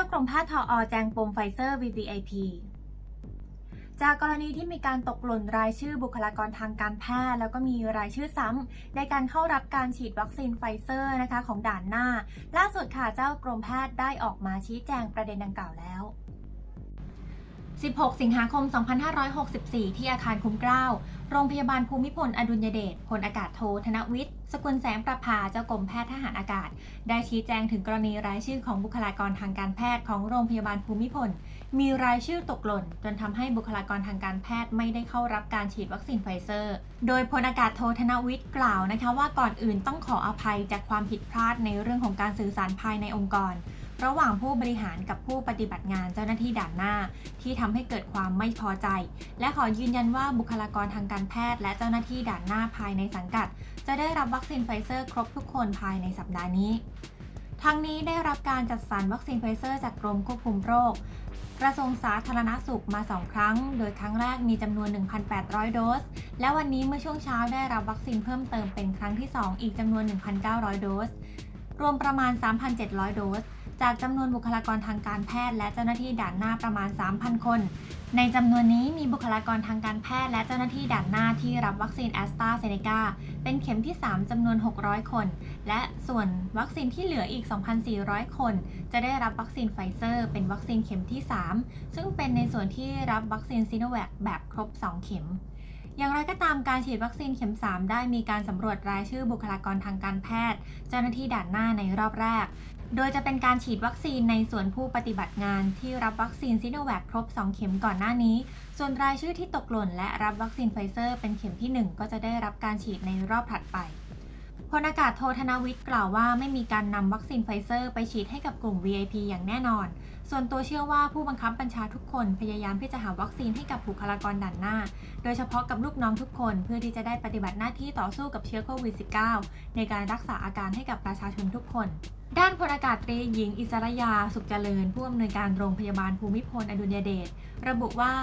เจ้ากรมแพทย์ทออแจงปมไฟเซอร์ VVIP จากกรณีที่มีการตกหล่นรายชื่อบุคลากรทางการแพทย์ แล้วก็มีรายชื่อซ้ำในการเข้ารับการฉีดวัคซีนไฟเซอร์นะคะของด่านหน้า ล่าสุดค่ะเจ้ากรมแพทย์ได้ออกมาชี้แจงประเด็นดังกล่าวแล้ว 16 สิงหาคม 2564 ที่อาคารคุ้มเกล้า โรงพยาบาลภูมิพล อดุลยเดช พลอากาศโท ธนวิทย์ สกุลแสงประภา เจ้ากรมแพทย์ทหารอากาศ ได้ชี้แจงถึงกรณีรายชื่อของบุคลากรทางการแพทย์ของโรงพยาบาลภูมิพล มีรายชื่อตกหล่น จนทำให้บุคลากรทางการแพทย์ไม่ได้เข้ารับการฉีดวัคซีนไฟเซอร์ โดยพลอากาศโท ธนวิทย์กล่าวนะคะว่าก่อนอื่นต้องขออภัยจากความผิดพลาดในเรื่องของการสื่อสารภายในองค์กร ระหว่างผู้บริหารกับผู้ปฏิบัติงานเจ้าหน้าที่ด่านหน้า ที่ทำให้เกิดความไม่พอใจ และขอยืนยันว่าบุคลากรทางการแพทย์ และเจ้าหน้าที่ด่านหน้าภายในสังกัด จะได้รับวัคซีนไฟเซอร์ครบทุกคนภายในสัปดาห์นี้ทั้งนี้ได้รับการจัดสรรวัคซีนไฟเซอร์จากกรมควบคุมโรค กระทรวงสาธารณสุขมา 2 ครั้ง โดยครั้งแรกมีจำนวน 1,800 โดส และวันนี้เมื่อช่วงเช้าได้รับวัคซีนเพิ่มเติมเป็นครั้งที่ 2 อีกจำนวน 1,900 โดส รวมประมาณ 3,700 โดส จากจำนวนบุคลากรทางการแพทย์ และเจ้าหน้าที่ด่านหน้าประมาณ 3,000 คน ในจำนวนนี้มีบุคลากรทางการแพทย์และเจ้าหน้าที่ด่านหน้าที่รับวัคซีนแอสตราเซเนกาเป็นเข็มที่ 3จำนวน 600 คน และส่วนวัคซีนที่เหลืออีก 2,400 คน จะได้รับวัคซีนไฟเซอร์ เป็นวัคซีนเข็มที่ 3 ซึ่งเป็นในส่วนที่รับวัคซีนซีโนแวคแบบครบ 2 เข็ม อย่างไรก็ตามการฉีดวัคซีนเข็ม 3 ได้มีการสำรวจรายชื่อบุคลากรทางการแพทย์ เจ้าหน้าที่ด่านหน้าในรอบแรก โดยจะเป็นการฉีดวัคซีนในส่วนผู้ปฏิบัติงานที่รับวัคซีนซิโนแวคครบ 2 เข็มก่อนหน้านี้ ส่วนรายชื่อที่ตกหล่นและรับวัคซีนไฟเซอร์เป็นเข็มที่ 1 ก็จะได้รับการฉีดในรอบถัดไป พลอากาศโทธนวิทย์กล่าวว่าไม่มีการนำวัคซีนไฟเซอร์ไปฉีดให้กับกลุ่ม VIP อย่างแน่นอน ส่วนตัวเชื่อว่าผู้บังคับบัญชาทุกคนพยายามที่จะหาวัคซีนให้กับบุคลากรด่านหน้า โดยเฉพาะกับลูกน้องทุกคนเพื่อที่จะได้ปฏิบัติหน้าที่ต่อสู้กับเชื้อโควิด -19 ในการรักษาอาการให้กับประชาชนทุกคน ด้านพลอากาศตรีหญิงอิสรยาสุขเจริญ ผู้อำนวยการโรงพยาบาลภูมิพลอดุลยเดชระบุว่า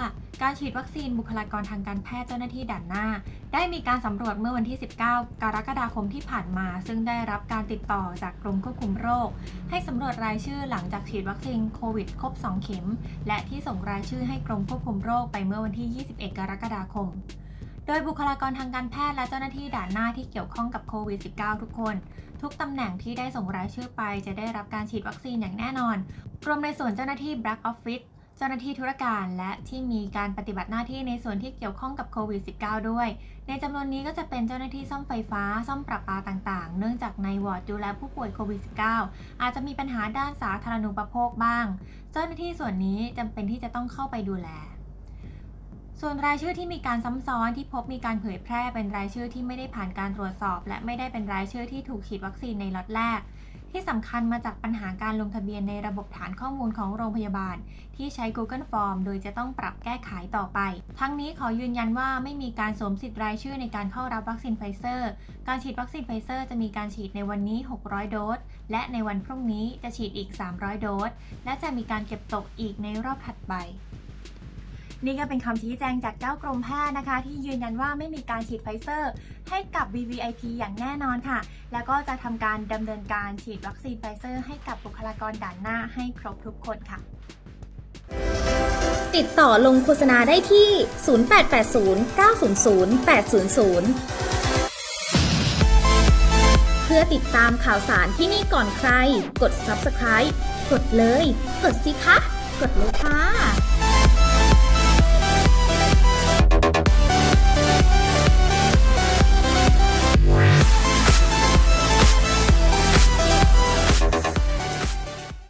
การฉีดวัคซีนบุคลากรทางการแพทย์เจ้าหน้าที่ด่านหน้า ได้มีการสำรวจเมื่อวันที่ 19 กรกฎาคมที่ผ่านมา ซึ่งได้รับการติดต่อจากกรมควบคุมโรค ให้สำรวจรายชื่อหลังจากฉีดวัคซีนโควิดครบ 2 เข็ม และที่ส่งรายชื่อให้กรมควบคุมโรคไปเมื่อวันที่ 21 กรกฎาคม โดยบุคลากรทางการแพทย์และเจ้าหน้าที่ด่านหน้าที่เกี่ยวข้องกับโควิด -19 ทุกคน ทุกตำแหน่งที่ได้ส่งรายชื่อไปจะได้รับการฉีดวัคซีนอย่างแน่นอน รวมในส่วนเจ้าหน้าที่ Black Office เจ้าหน้าที่ธุรการและที่มีการปฏิบัติหน้าที่ในส่วนที่เกี่ยวข้องกับโควิด -19 ด้วย ในจำนวนนี้ก็จะเป็นเจ้าหน้าที่ซ่อมไฟฟ้า ซ่อมประปาต่างๆ เนื่องจากในวอร์ดดูแลผู้ป่วยโควิด -19 อาจจะมีปัญหาด้านสาธารณูปโภคบ้าง เจ้าหน้าที่ส่วนนี้จำเป็นที่จะต้องเข้าไปดูแล ส่วนรายชื่อที่มีการซ้ำซ้อนที่พบมีการเผยแพร่เป็นรายชื่อที่ไม่ได้ผ่านการตรวจสอบ และไม่ได้เป็นรายชื่อที่ถูกฉีดวัคซีนในล็อตแรก ที่สำคัญมาจากปัญหาการลงทะเบียนในระบบฐานข้อมูลของโรงพยาบาล ที่ใช้ Google Form โดยจะต้องปรับแก้ไขต่อไป ทั้งนี้ขอยืนยันว่าไม่มีการสวมสิทธิ์รายชื่อในการเข้ารับวัคซีนไฟเซอร์ การฉีดวัคซีนไฟเซอร์จะมีการฉีดในวันนี้ 600 โดส และในวันพรุ่งนี้จะฉีดอีก 300 โดส และจะมีการเก็บตกอีกในรอบถัดไป นี่ก็เป็นคำชี้แจงจากเจ้ากรมแพทย์นะคะ ที่ยืนยันว่าไม่มีการฉีดไฟเซอร์ ให้กับ VVIP อย่างแน่นอนค่ะ แล้วก็จะทำการดำเนินการฉีดวัคซีนไฟเซอร์ให้กับบุคลากรด่านหน้าให้ครบทุกคนค่ะ ติดต่อลงโฆษณาได้ที่ 0880 900 800เพื่อติดตามข่าวสารที่นี่ก่อนใคร กด subscribe กดเลย กดสิคะ กดเลยค่ะ